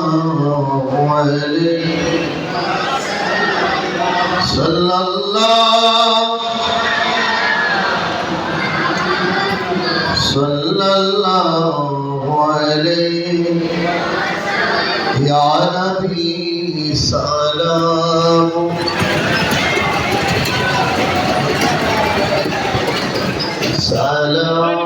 الله عليه صلى الله صلى الله عليه يا نبي سلام سلام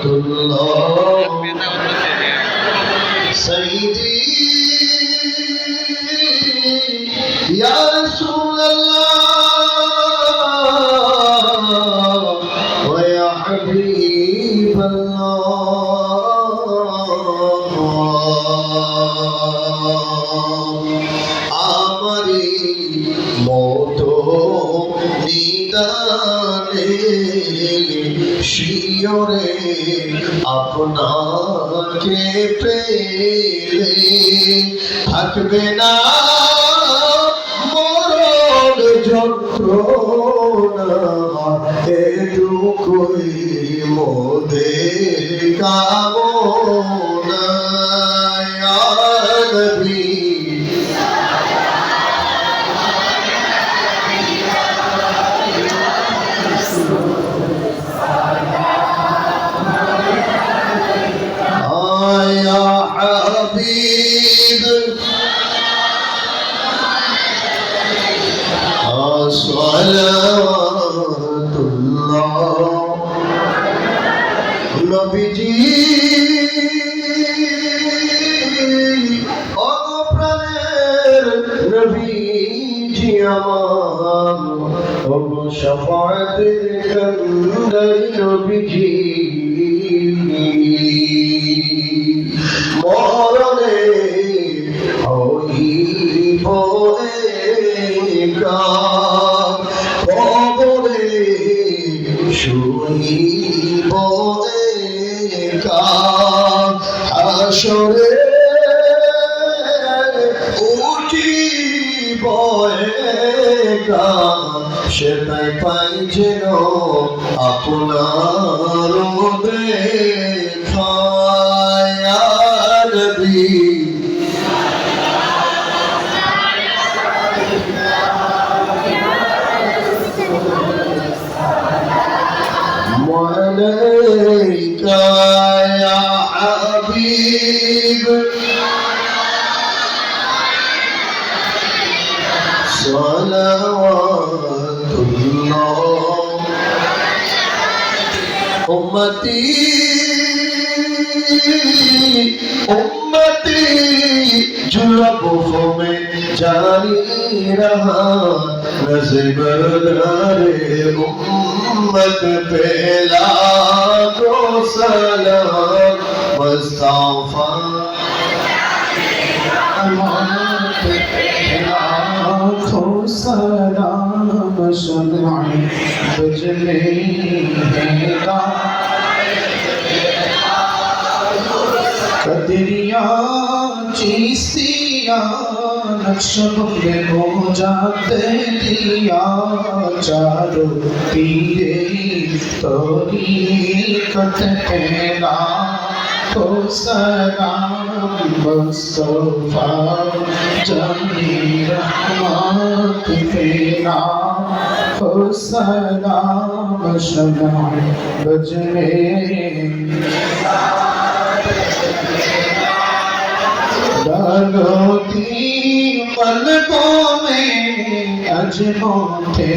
الله শিয়রে আপনাকে পেলে থাকবে না মরণ যন্ত্রণা এটুকুই মোদের কামনা। সালাতুল্লাহ। নবীজি অগপ্রাণের নবীজি আমার। অগ শফাতের কন্দর নবীজি। একা হাসরে উঠিব একা সেটাই পাই যেন আপনার দেখা إليك يا حبيب صلوات الله أمتي উম্মতি जुलब में जारी रहा नजबदारे उम्मत पहला दो सलाम मुस्तफा सलाम सुनाई तुझने चीसिया नक्शब में हो जाते दिया चारों पीरे तोरी कट पहला तो सलाम मुस्तफा जमी रहमत फेरा हो सलाम शमा बजने દરોતી પલકો મે અજમોતે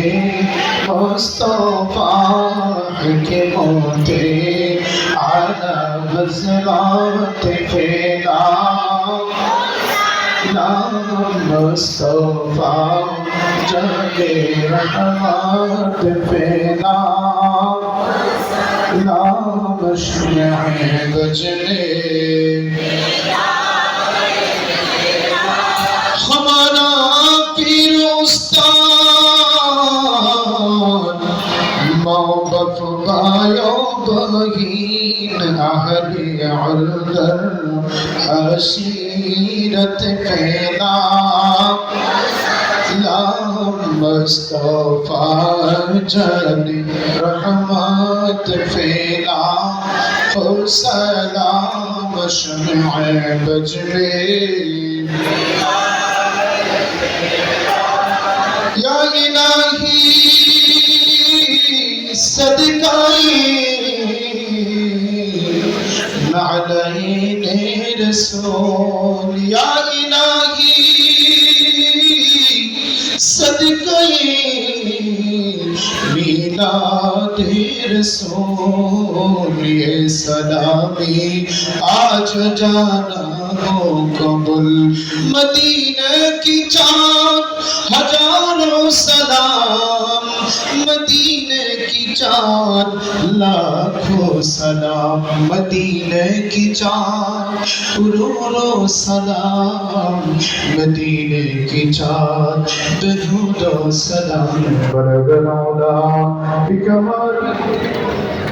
મુસ્તફા કે મોતે આલા હઝરત ફેલા મુસ્તફા જગે રહમત ફેલા નામ શ્રેણ ગજને بصیرت پھیلا مصطفیٰ جلی رحمت پھیلا ہو سلام شمع بجلی یا الہی صدقائی रसूल या इलाही सदकाए मीलाद रसूल ये सलामी आज जाना हो گل مدینہ کی چاند ہزاروں سلام مدینہ کی چاند لاکھوں سلام مدینہ کی چاند کروروں سلام مدینہ کی چاند درود و سلام برگ مولا بکمال